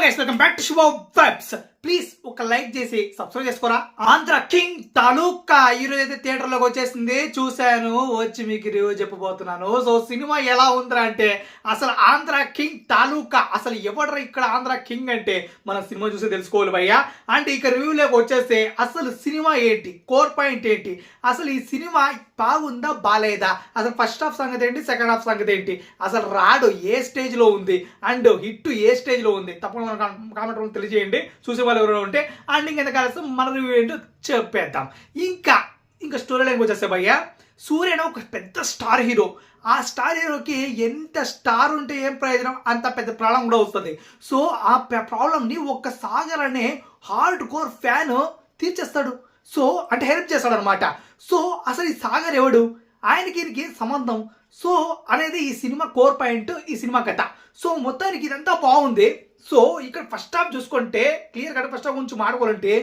guys, welcome back to Shiva Vibes. Please ఒక like చేసి subscribe చేసుకోరా. ఆంధ్ర కింగ్ తాలూకా ఈరోజు అయితే థియేటర్లోకి వచ్చేసింది చూశాను వచ్చి మీకు రివ్యూ చెప్పబోతున్నాను. సో సినిమా ఎలా ఉందిరా అంటే అసలు ఆంధ్ర కింగ్ తాలూకా అసలు ఎవడరా ఇక్కడ ఆంధ్ర కింగ్ అంటే మనం సినిమా చూసి తెలుసుకోవాలి భయ్యా. అంటే ఇక రివ్యూలోకి వచ్చేస్తే అసలు సినిమా ఏంటి కోర్ పాయింట్ ఏంటి అసలు ఈ సినిమా బాగుందా బాలేదా అసలు ఫస్ట్ హాఫ్ సంగతి ఏంటి సెకండ్ హాఫ్ సంగతి ఏంటి అసలు రాడు ఏ స్టేజ్లో ఉంది అండ్ హిట్ ఏ స్టేజ్లో ఉంది తప్పకుండా కామెంట్ రూమ్ తెలియజేయండి. చూసే వాళ్ళు ఎవరైనా ఉంటే అండ్ ఇంకెంత కలిసి మన రివ్యూ ఏంటో చెప్పేద్దాం. ఇంకా ఇంకా స్టోరీ లైన్ వచ్చేస్తే భయ్య సూర్యన ఒక పెద్ద స్టార్ హీరో ఆ స్టార్ హీరోకి ఎంత స్టార్ ఉంటే ఏం ప్రయోజనం? అంత పెద్ద ప్రాబ్లం కూడా వస్తుంది. సో ఆ ప్రాబ్లమ్ని ఒక సాగర్ అనే హార్డ్ కోర్ ఫ్యాన్ తీర్చేస్తాడు. సో అంటే హెల్ప్ చేస్తాడు అనమాట సో అసలు ఈ సాగర్ ఎవడు? ఆయనకి ఈయనకి సంబంధం? సో అనేది ఈ సినిమా కోర్ పాయింట్ ఈ సినిమా కథ. సో మొత్తానికి ఇదంతా బాగుంది. సో ఇక్కడ ఫస్ట్ హాఫ్ చూసుకుంటే క్లియర్ కట్ ఫస్ట్ హాఫ్ గురించి మాట్లాడుకోవాలంటే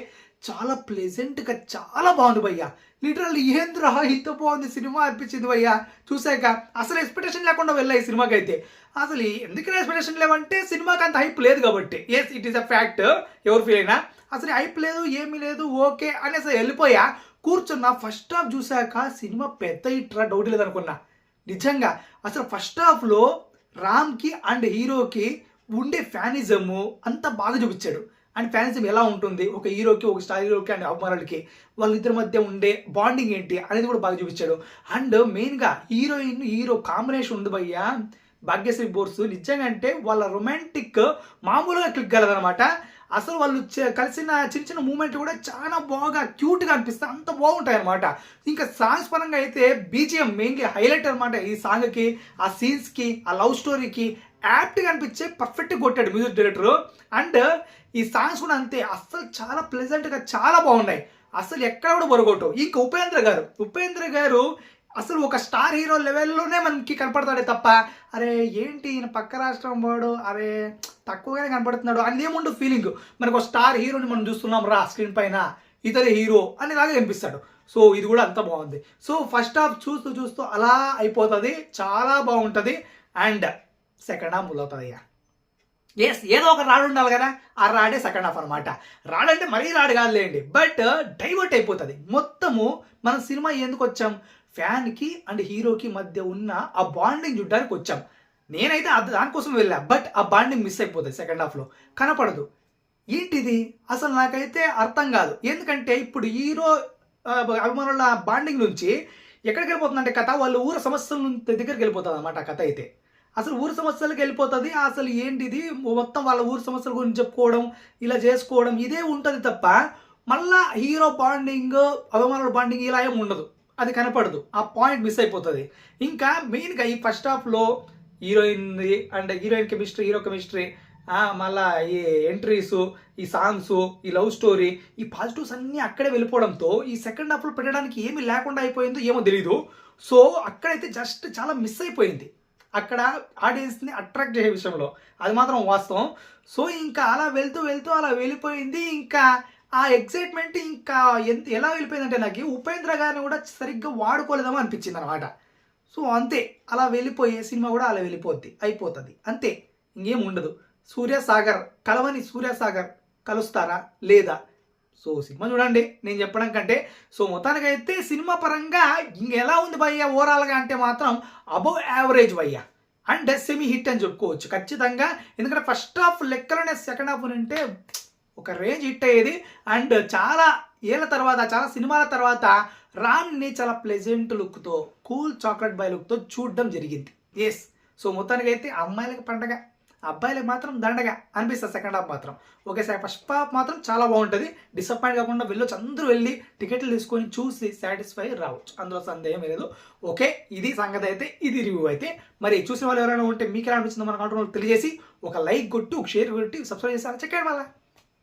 చాలా ప్లెజెంట్గా చాలా బాగుంది భయ్య. లిటరల్ ఏంద్రా ఇంత బాగుంది సినిమా అనిపించింది భయ్య. చూసాక అసలు ఎక్స్పెక్టేషన్ లేకుండా వెళ్ళా ఈ సినిమాకి అయితే అసలు ఎందుకైనా ఎక్స్పెక్టేషన్ లేవంటే సినిమాకి అంత హైప్ లేదు కాబట్టి. Yes it is a fact ఎవరు ఫీల్ అయినా. అసలు హైప్ లేదు ఏమీ లేదు ఓకే అని అసలు వెళ్ళిపోయా. కూర్చున్న ఫస్ట్ హాఫ్ చూశాక సినిమా పెద్ద ఇట్రా డౌట్ లేదనుకున్నా. నిజంగా అసలు ఫస్ట్ హాఫ్లో రామ్కి అండ్ హీరోకి ఉండే ఫ్యానిజము అంత బాగా చూపించాడు. అండ్ ఫ్యానిజం ఎలా ఉంటుంది? ఒక హీరోకి ఒక స్టార్ హీరోకి అండ్ అభిమానులకి వాళ్ళిద్దరి మధ్య ఉండే బాండింగ్ ఏంటి అనేది కూడా బాగా చూపించాడు. అండ్ మెయిన్గా హీరోయిన్ హీరో కాంబినేషన్ ఉంది భయ్యా. భాగ్యశ్రీ బోర్స్ నిజంగా అంటే వాళ్ళ రొమాంటిక్ మామూలుగా క్లిక్ కలదనమాట అసలు వాళ్ళు కలిసిన చిన్న చిన్న మూమెంట్ కూడా చాలా బాగా క్యూట్గా అనిపిస్తాయి అంత బాగుంటాయి అనమాట ఇంకా సాంగ్స్ పరంగా అయితే బీజిఎం మెయిన్గా హైలైట్ అనమాట ఈ సాంగ్కి ఆ సీన్స్కి ఆ లవ్ స్టోరీకి యాప్ట్గా అనిపించే పర్ఫెక్ట్గా కొట్టాడు మ్యూజిక్ డైరెక్టర్ అండ్ ఈ సాంగ్స్ కూడా అంతే. అస్సలు చాలా ప్లెజెంట్గా చాలా బాగున్నాయి. అసలు ఎక్కడ కూడా బొరగొట్టు. ఇంకా ఉపేంద్ర గారు. ఉపేంద్ర గారు అసలు ఒక స్టార్ హీరో లెవెల్లోనే మనకి కనపడతాడే తప్ప అరే ఏంటి ఈయన పక్క రాష్ట్రం వాడు? అరే తక్కువగానే కనపడుతున్నాడు. అని ఏముండు ఫీలింగ్ మనకు ఒక స్టార్ హీరోని మనం చూస్తున్నాం రా స్క్రీన్ పైన. ఇతరే హీరో అనేలాగా కనిపిస్తాడు. సో ఇది కూడా అంత బాగుంది. సో ఫస్ట్ హాఫ్ చూస్తూ చూస్తూ అలా అయిపోతుంది. చాలా బాగుంటుంది. అండ్ సెకండ్ హాఫ్ మొదలవుతుంది అయ్యా ఎస్ ఏదో ఒక రాడు ఉండాలి కదా ఆ రాడే సెకండ్ హాఫ్ అనమాట రాడంటే మరీ రాడు కాదులేండి బట్ డైవర్ట్ అయిపోతుంది. మొత్తము మన సినిమా ఎందుకు వచ్చాం? ఫ్యాన్కి అండ్ హీరోకి మధ్య ఉన్న ఆ బాండింగ్ చూడడానికి వచ్చాం. నేనైతే అది దానికోసం వెళ్ళా బట్ ఆ బాండింగ్ మిస్ అయిపోతుంది సెకండ్ హాఫ్లో కనపడదు. ఏంటిది? అసలు నాకైతే అర్థం కాదు. ఎందుకంటే ఇప్పుడు హీరో అభిమానుల బాండింగ్ నుంచి ఎక్కడికి వెళ్ళిపోతుందంటే కథ వాళ్ళు ఊర సమస్యల దగ్గరికి వెళ్ళిపోతుంది అనమాట కథ అయితే. అసలు ఊరు సమస్యలకు వెళ్ళిపోతుంది. అసలు ఏంటిది? మొత్తం వాళ్ళ ఊరు సమస్యల గురించి చెప్పుకోవడం ఇలా చేసుకోవడం ఇదే ఉంటుంది తప్ప మళ్ళా హీరో బాండింగ్ అభిమానుల బాండింగ్ ఇలా ఏమి ఉండదు. అది కనపడదు. ఆ పాయింట్ మిస్ అయిపోతుంది. ఇంకా మెయిన్గా ఈ ఫస్ట్ హాఫ్లో heroine and heroine chemistry hero chemistry మళ్ళా ఈ ఎంట్రీస్ ఈ సాంగ్స్ ఈ లవ్ స్టోరీ ఈ పాజిటివ్స్ అన్నీ అక్కడే వెళ్ళిపోవడంతో ఈ సెకండ్ హాఫ్లో పెట్టడానికి ఏమీ లేకుండా అయిపోయిందో ఏమో తెలీదు. సో అక్కడైతే జస్ట్ చాలా మిస్ అయిపోయింది. అక్కడ ఆడియన్స్ని అట్రాక్ట్ చేసే విషయంలో. అది మాత్రం వాస్తవం. సో ఇంకా అలా వెళ్తూ వెళ్తూ అలా వెళ్ళిపోయింది. ఇంకా ఆ ఎక్సైట్మెంట్ ఇంకా ఎంత ఎలా వెళ్ళిపోయిందంటే నాకు ఉపేంద్ర గారిని కూడా సరిగ్గా వాడుకోలేదేమో అనిపించింది అనమాట సో అంతే. అలా వెళ్ళిపోయే సినిమా కూడా అలా వెళ్ళిపోద్ది అయిపోతుంది. అంతే. ఇంకేం ఉండదు. సూర్యసాగర్ కలవని సూర్యసాగర్ కలుస్తారా? లేదా? సో సినిమా చూడండి. నేను చెప్పడం కంటే సో మొత్తానికైతే సినిమా పరంగా ఇంకెలా ఉంది భయ్య? ఓవరాల్గా అంటే మాత్రం అబవ్ యావరేజ్ భయ్య. అండ్ సెమీ హిట్ అని చెప్పుకోవచ్చు. ఖచ్చితంగా. ఎందుకంటే ఫస్ట్ హాఫ్ లెక్కలోనే సెకండ్ హాఫ్ ఉంటే ఒక రేంజ్ హిట్ అయ్యేది. అండ్ చాలా ఏళ్ళ తర్వాత చాలా సినిమాల తర్వాత రామ్ని చాలా ప్లెజెంట్ లుక్తో కూల్ చాక్లెట్ బాయ్ లుక్తో చూడడం జరిగింది. ఎస్ సో మొత్తానికి అయితే అమ్మాయిలకి పండగ. అబ్బాయిలకు మాత్రం దండగా అనిపిస్తుంది సెకండ్ హాఫ్ మాత్రం. ఓకే సార్ ఫస్ట్ హాఫ్ మాత్రం చాలా బాగుంటుంది. డిసప్పాయింట్ కాకుండా వెళ్ళొచ్చు. అందరూ వెళ్ళి టికెట్లు తీసుకొని చూసి సాటిస్ఫై రావచ్చు. అందులో సందేహం లేదు. ఓకే ఇది సంగతి అయితే ఇది రివ్యూ అయితే. మరి చూసిన వాళ్ళు ఎవరైనా ఉంటే మీకు ఎలా అనిపించిందో మన కంట్రోల్ తెలియజేసి ఒక లైక్ కొట్టి ఒక షేర్ కొట్టి సబ్స్క్రైబ్ చేస్తారా చెక్కండి మళ్ళీ.